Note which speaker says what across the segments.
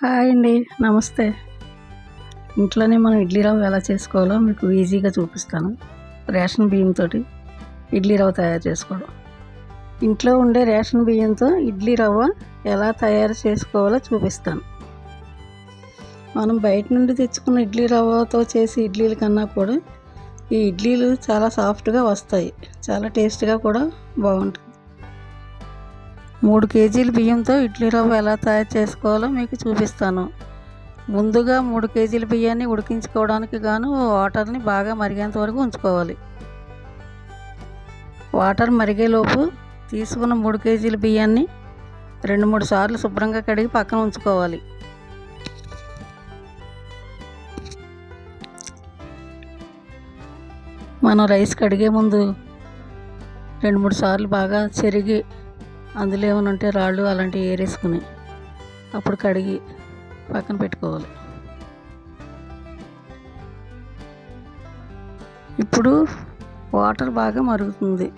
Speaker 1: Hi అండి నమస్తే. ఇంట్లోనే మనం ఇడ్లీ రవ్వ ఎలా చేసుకోవాలో మీకు ఈజీగా చూపిస్తాను. రేషన్ బియ్యంతో ఇడ్లీ రవ్వ తయారు చేసుకోవడం. ఇంట్లో ఉండే రేషన్ బియ్యంతో ఇడ్లీ రవ్వ ఎలా తయారు చేసుకోవాలో చూపిస్తాను. మనం బయట నుండి తెచ్చుకున్న ఇడ్లీ రవ్వతో చేసే ఇడ్లీల కన్నా కూడా ఈ ఇడ్లీలు చాలా సాఫ్ట్గా వస్తాయి. చాలా టేస్ట్గా కూడా బాగుంటుంది మూడు కేజీల బియ్యంతో ఇడ్లీ రవ్వ ఎలా తయారు చేసుకోవాలో మీకు చూపిస్తాను. ముందుగా మూడు కేజీల బియ్యాన్ని ఉడికించుకోవడానికి గాను వాటర్ని బాగా మరిగేంత వరకు ఉంచుకోవాలి. వాటర్ మరిగేలోపు తీసుకున్న మూడు కేజీల బియ్యాన్ని రెండు మూడు సార్లు శుభ్రంగా కడిగి పక్కన ఉంచుకోవాలి. మనం రైస్ కడిగే ముందు రెండు మూడు సార్లు బాగా చెరిగి అందులో ఏమైనా ఉంటే రాళ్ళు అలాంటివి ఏరేసుకుని అప్పుడు కడిగి పక్కన పెట్టుకోవాలి. ఇప్పుడు వాటర్ బాగా మరుగుతుంది.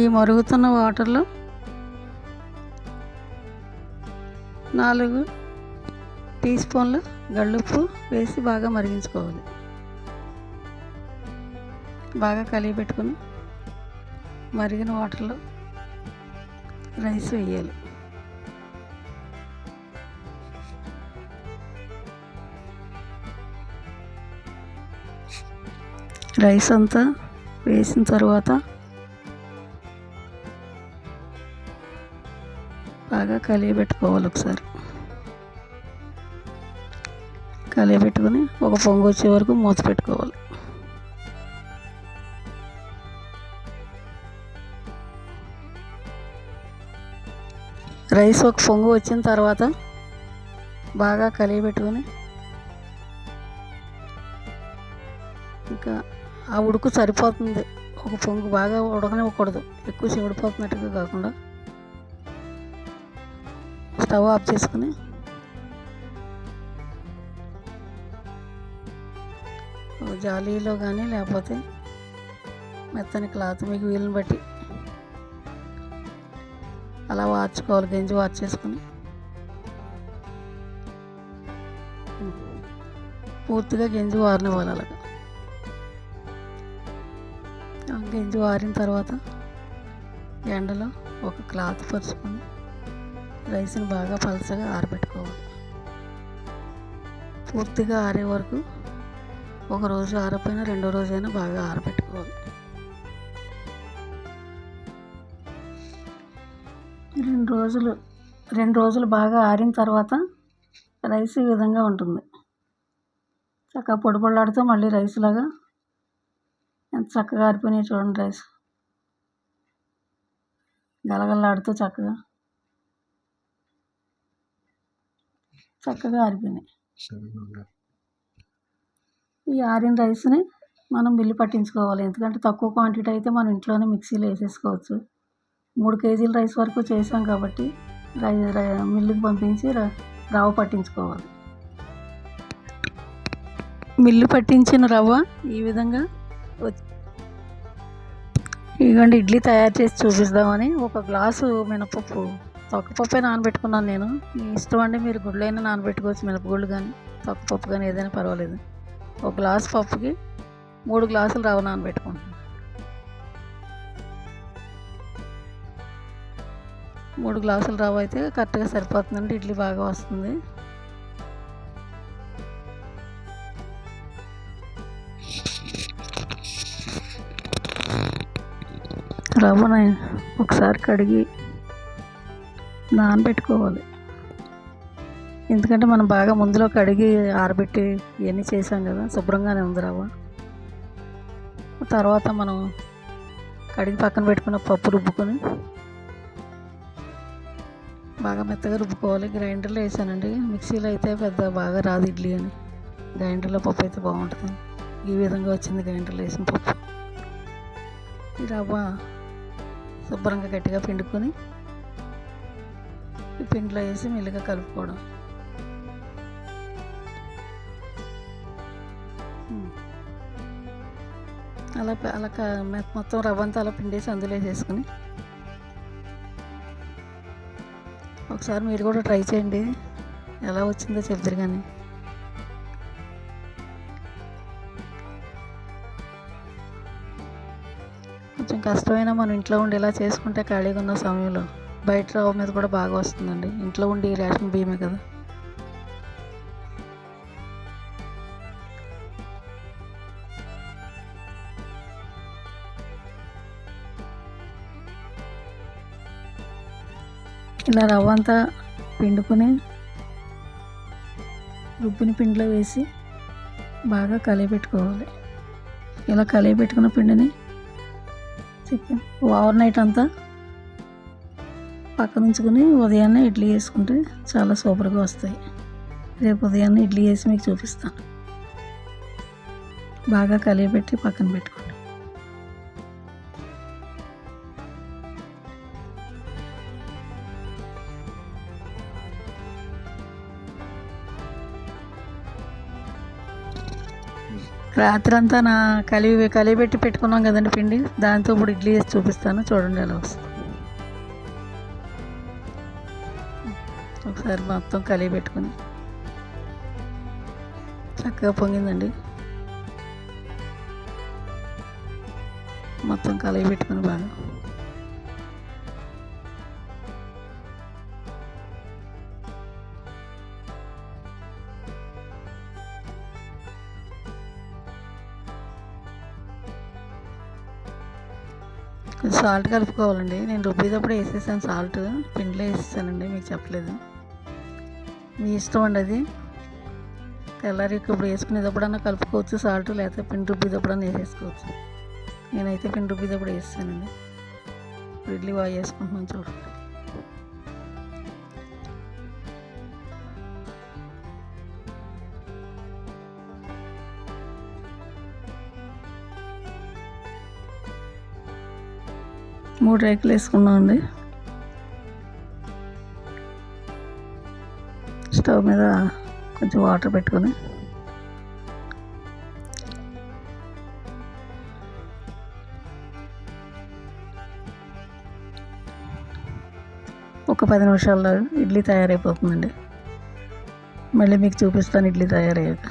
Speaker 1: ఈ మరుగుతున్న వాటర్లో నాలుగు టీ స్పూన్ల గళ్ళుప్పు వేసి బాగా మరిగించుకోవాలి. బాగా కలిగి పెట్టుకుని మరిగిన వాటర్లో రైస్ వేయాలి. రైస్ అంతా వేసిన తర్వాత బాగా కలిగి పెట్టుకోవాలి ఒకసారి. కలిగి పెట్టుకుని ఒక పొంగు వచ్చే వరకు మూత పెట్టుకోవాలి. రైస్ ఒక పొంగు వచ్చిన తర్వాత బాగా కలిగి పెట్టుకొని ఇంకా ఆ ఉడుకు సరిపోతుంది. ఒక పొంగు బాగా ఉడకనివ్వకూడదు. ఎక్కువ చెడిపోతున్నట్టుగా కాకుండా స్టవ్ ఆఫ్ చేసుకుని జాలీలో కానీ లేకపోతే మెత్తని క్లాత్ మీకు వీలుని బట్టి అలా వాచుకోవాలి గంజి వార్చేసుకుని పూర్తిగా గింజ వారనివ్వాలి అలాగా. గింజ వారిన తర్వాత ఎండలో ఒక క్లాత్ పరుచుకొని రైస్ని బాగా పలసగా ఆరబెట్టుకోవాలి. పూర్తిగా ఆరే వరకు ఒక రోజు ఆరపోయినా రెండో రోజైనా బాగా ఆరబెట్టుకోవాలి. రోజులు రెండు రోజులు బాగా ఆరిన తర్వాత రైస్ ఈ విధంగా ఉంటుంది. చక్కగా పొడి పొడిలాడుతూ మళ్ళీ రైస్ లాగా ఎంత చక్కగా ఆరిపోయినాయి చూడండి రైస్. గలగలలాడుతూ చక్కగా చక్కగా ఆరిపోయినాయి. ఈ ఆరిన రైస్ని మనం మిల్లు పట్టించుకోవాలి. ఎందుకంటే తక్కువ క్వాంటిటీ అయితే మనం ఇంట్లోనే మిక్సీలో వేసేసుకోవచ్చు. మూడు కేజీల రైస్ వరకు చేసాం కాబట్టి రై రై మిల్లుకి పంపించి రవ్వ పట్టించుకోవాలి. మిల్లు పట్టించిన రవ్వ ఈ విధంగా ఇదిగోండి ఇడ్లీ తయారు చేసి చూపిద్దామని ఒక గ్లాసు మినపప్పు తొక్కపప్పే నానబెట్టుకున్నాను నేను. మీ ఇష్టం అండి మీరు గుడ్లైనా నానబెట్టుకోవచ్చు మినపగుళ్ళు కానీ తొక్కపప్పు కానీ ఏదైనా పర్వాలేదు. ఒక గ్లాస్ పప్పుకి మూడు గ్లాసులు రవ్వ నానబెట్టుకుంటాను మూడు గ్లాసులు రవ్వ అయితే కరెక్ట్గా సరిపోతుందండి. ఇడ్లీ బాగా వస్తుంది. రవ్వని ఒకసారి కడిగి నానబెట్టుకోవాలి. ఎందుకంటే మనం బాగా ముందులో కడిగి ఆరబెట్టి ఇవన్నీ చేసాం కదా శుభ్రంగానే ఉంది రవ్వ. తర్వాత మనం కడిగి పక్కన పెట్టుకున్న పప్పు రుబ్బుకొని బాగా మెత్తగా రుబ్బుకోవాలి. గ్రైండర్లో వేసానండి. మిక్సీలో అయితే పెద్ద బాగా రాదు ఇడ్లీ అని. గ్రైండర్లో పప్పు అయితే బాగుంటుంది. ఈ విధంగా వచ్చింది గ్రైండర్లో వేసిన పప్పు. ఈ రవ్వ శుభ్రంగా గట్టిగా పిండుకొని ఈ పిండిలో వేసి మెల్లిగా కలుపుకోవడం. అలా అలా మొత్తం రవ్వ అంతా అలా పిండేసి అందులో వేసేసుకుని ఒకసారి మీరు కూడా ట్రై చేయండి. ఎలా వచ్చిందో చెప్తారు కానీ. కొంచెం కష్టమైన మనం ఇంట్లో ఉండి ఇలా చేసుకుంటే ఖాళీగా ఉన్న సమయంలో బయట రవ్వ మీద కూడా బాగా వస్తుందండి. ఇంట్లో ఉండి రేషన్ బియ్యమే కదా. ఇలా రవ్వ అంతా పిండుకొని రుబ్బిన పిండిలో వేసి బాగా కలియబెట్టుకోవాలి. ఇలా కలియబెట్టుకున్న పిండిని చికెన్ ఓవర్ నైట్ అంతా పక్కన ఉంచుకొని ఉదయాన్నే ఇడ్లీ వేసుకుంటే చాలా సూపర్గా వస్తాయి. రేపు ఉదయాన్నే ఇడ్లీ వేసి మీకు చూపిస్తాను. బాగా కలియబెట్టి పక్కన పెట్టుకోండి. రాత్రంతా నా కలిపి కలిపెట్టి పెట్టుకున్నాం కదండి పిండి. దాంతో ఇప్పుడు ఇడ్లీ వేసి చూపిస్తాను. చూడండి ఎలా వస్తుంది. ఒకసారి మొత్తం కలిపి పెట్టుకుని చక్కగా పొంగిందండి. మొత్తం కలిగి పెట్టుకుని బాగా. సాల్ట్ కలుపుకోవాలండి. నేను రుబ్బేటప్పుడు వేసేసాను సాల్ట్. పిండిలో వేసేసానండి మీకు చెప్పలేదు. మీ ఇష్టం అండి అది. తెల్లారి ఇప్పుడు వేసుకునేటప్పుడన్నా కలుపుకోవచ్చు సాల్ట్ లేకపోతే పిండి రుబ్బేటప్పుడన్నా వేసేసుకోవచ్చు. నేనైతే పిండి రుబ్బేటప్పుడు వేసేసానండి. ఇడ్లీ బాగా వేసుకుంటున్నాను చూడండి. మూడు రేకులు వేసుకున్నామండి స్టవ్ మీద కొంచెం వాటర్ పెట్టుకొని. ఒక పది నిమిషాల్లో ఇడ్లీ తయారైపోతుందండి. మళ్ళీ మీకు చూపిస్తాను ఇడ్లీ తయారయ్యాక.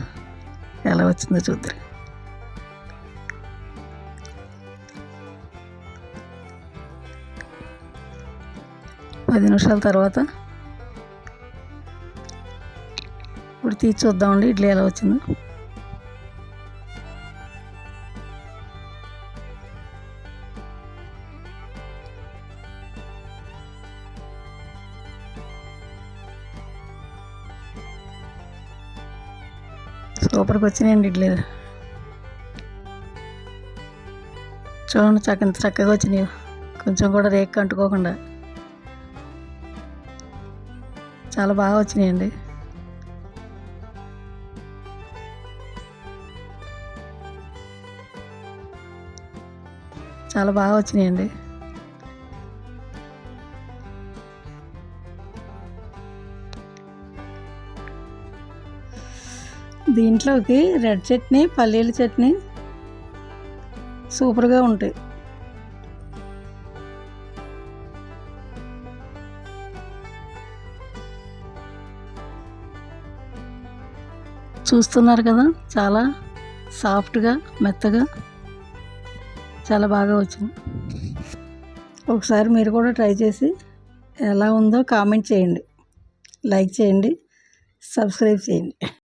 Speaker 1: ఎలా వచ్చిందో చూద్దరు. పది నిమిషాల తర్వాత ఇప్పుడు తీసి చూద్దామండి ఇడ్లీ ఎలా వచ్చిందో. సూపర్కి వచ్చినాయండి ఇడ్లీ. చూడండి చక్కని ఎంత చక్కగా వచ్చినాయి. కొంచెం కూడా రేక్ అంటుకోకుండా. చాలా బాగా వచ్చినాయండి. చాలా బాగా వచ్చినాయండి. దీంట్లోకి రెడ్ చట్నీ పల్లీల చట్నీ సూపర్గా ఉంటాయి. చూస్తున్నారు కదా చాలా సాఫ్ట్గా మెత్తగా చాలా బాగా వచ్చింది. ఒకసారి మీరు కూడా ట్రై చేసి ఎలా ఉందో కామెంట్ చేయండి. లైక్ చేయండి సబ్స్క్రైబ్ చేయండి.